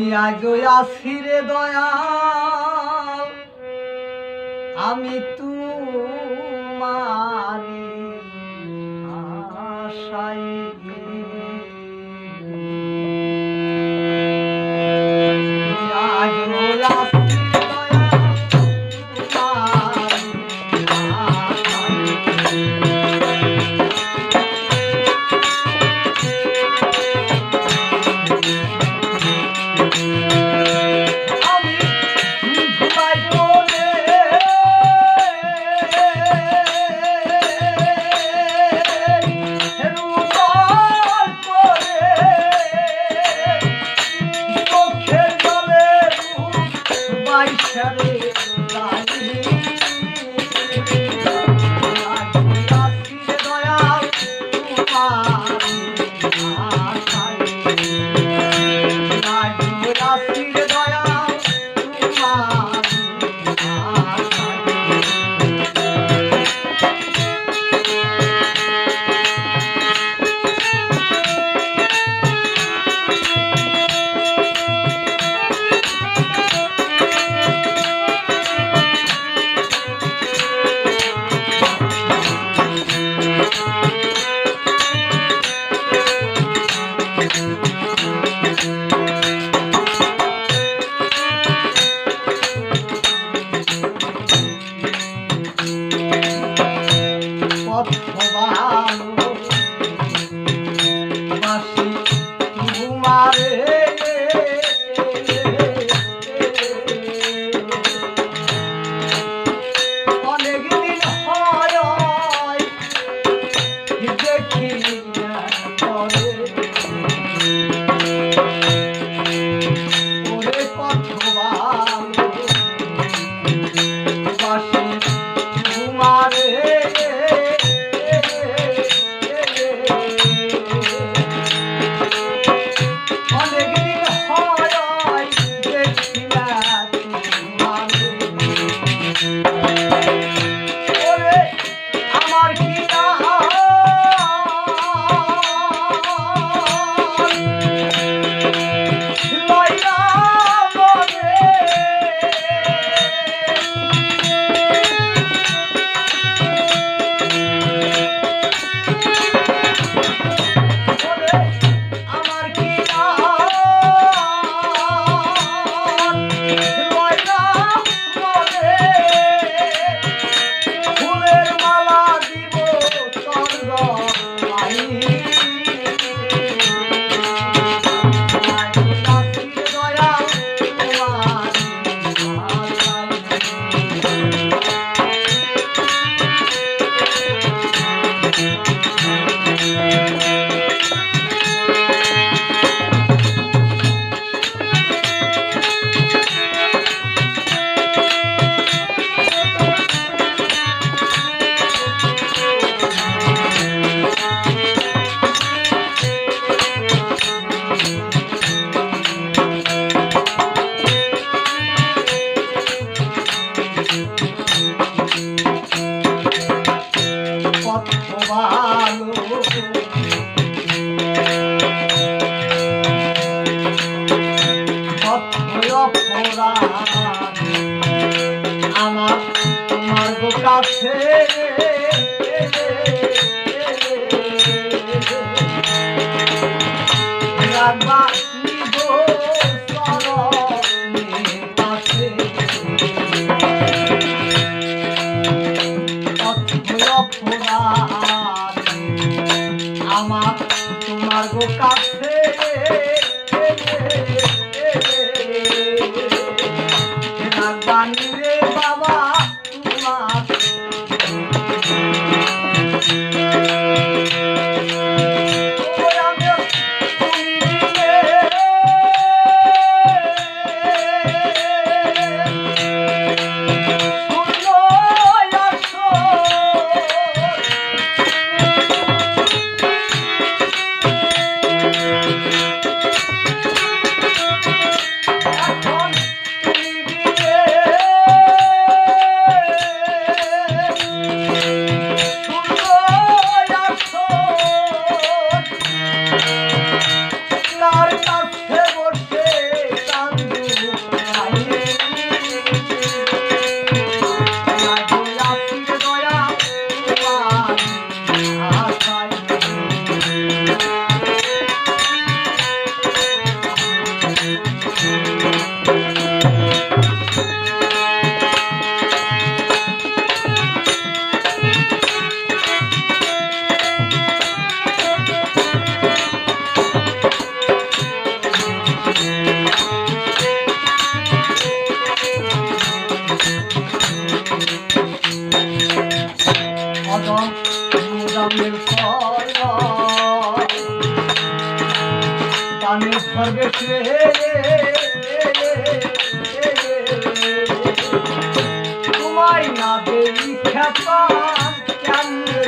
আমি আজও আসিরে দয়া আমি তুমি সবে ভালো আমার তোমার কাছে मामा तुम्हार गो का আমি সর্বেশ রে তোমায় না দেই খ্যাপা কেমনে